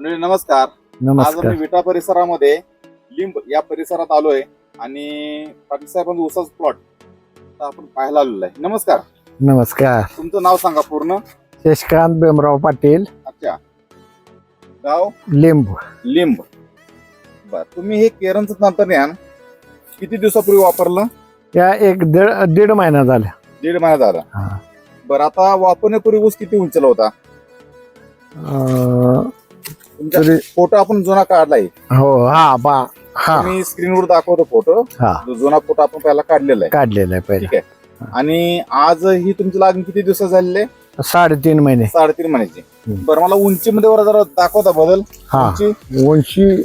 मंडळी नमस्कार. आज नमस्कार. आम्ही विटा परिसरामध्ये लिंब या परिसरात आलोय आणि पाटील साहेबांचा उसाच प्लॉट आपण पाहायला आलेलो आहे. नमस्कार. नमस्कार. तुमचं नाव सांगा पूर्ण. शशिकांत भीमराव पाटील. अच्छा. गाव? लिंब. लिंब. बर तुम्ही हे केरनचं तंत्रज्ञान किती दिवसापूर्वी वापरलं? या एक दीड दीड महिना झाला. दीड महिना झाला. हा. बरं आता वापरण्यापूर्वी ऊस किती उंचीला होता? अं, तुमचा तरी- फोटो आपण जुना काढलाय. हो हा बा हा. मी स्क्रीनवर दाखवतो फोटो. हा. जो जुना फोटो आपण पहिला काढलेला आहे. काढलेला आहे ठीक पहिले आहे. आणि आज ही तुमची लागण किती दिवस झालेले साडेतीन महिने. साडेतीन महिन्याची. हम्म. बरं मला उंचीमध्ये वर जरा दाखवता बदल. हा. उंची? उंची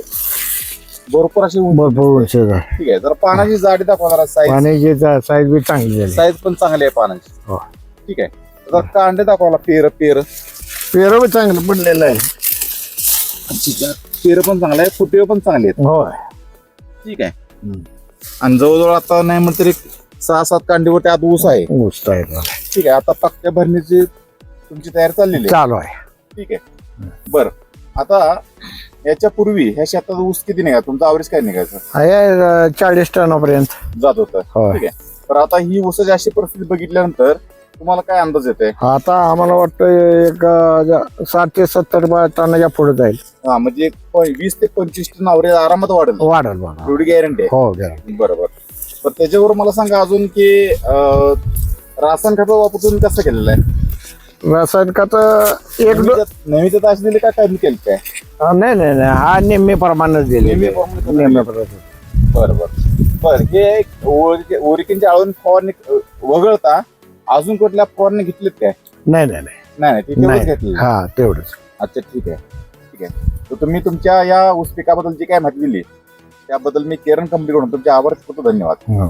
भरपूर अशी उंची. भरपूर उंची. ठीक आहे. जरा पानाची जाडी दाखवा जरा साईज पाण्याची साईज बी चांगली झाली. साईज पण चांगली आहे पानाची. हो. ठीक आहे. जरा कांडे दाखवाला पेर पेर. पेरू बी चांगलं पडलेलं आहे. पेर पण चांगले आहे फुटे पण चांगले आहेत. होय. ठीक आहे. आणि जवळजवळ आता नाही म्हटलं तरी सहा सात कांडीवर त्यात ऊस आहे. ऊस आहे. ठीक आहे आता पक्क्या भरणीची तुमची तयारी चाललेली आहे. चालू आहे. ठीक आहे. बर आता याच्या पूर्वी ह्या शेतात ऊस किती निघा तुमचा आवरेज काय निघायचं? आहे चाळीस टनापर्यंत. जात होतं. होय. ठीक आहे. तर आता ही ऊसाची अशी परिस्थिती बघितल्यानंतर तुम्हाला काय अंदाज येते आता आम्हाला वाटतं एक अं, साठ ते सत्तर बा- टनाच्या पुढे जाईल. हा म्हणजे एक प- वीस ते पंचवीस टन आवरेज आरामात वाढेल. वाढेल बघा एवढी गॅरंटी आहे. हो गॅरंटी बरोबर. तर त्याच्यावर मला सांगा अजून की अं, रासायन खत वापर तुम्ही कसं केलेलं आहे? रासायन खत एक दो- नेहमीचं तास दिले का काय केलं काय? हा, नाही नाही नाही. हा निम्मे प्रमाणच दिले निम्मे प्रमाणात निम्मे प्रमाणात बरं हे ओरिकिनच्या आळून फवारणी अं, वगळता अजून कुठल्या फवारणी घेतलीत काय? नाही नाही नाही. नाही नाही ते तेवढंच हा अच्छा ठीक आहे. ठीक आहे. तर तुम्ही तुमच्या या ऊस पिकाबद्दल जी काय माहिती दिली त्याबद्दल मी केरन कंपनीकडून तुमचे आभार करतो धन्यवाद. हो.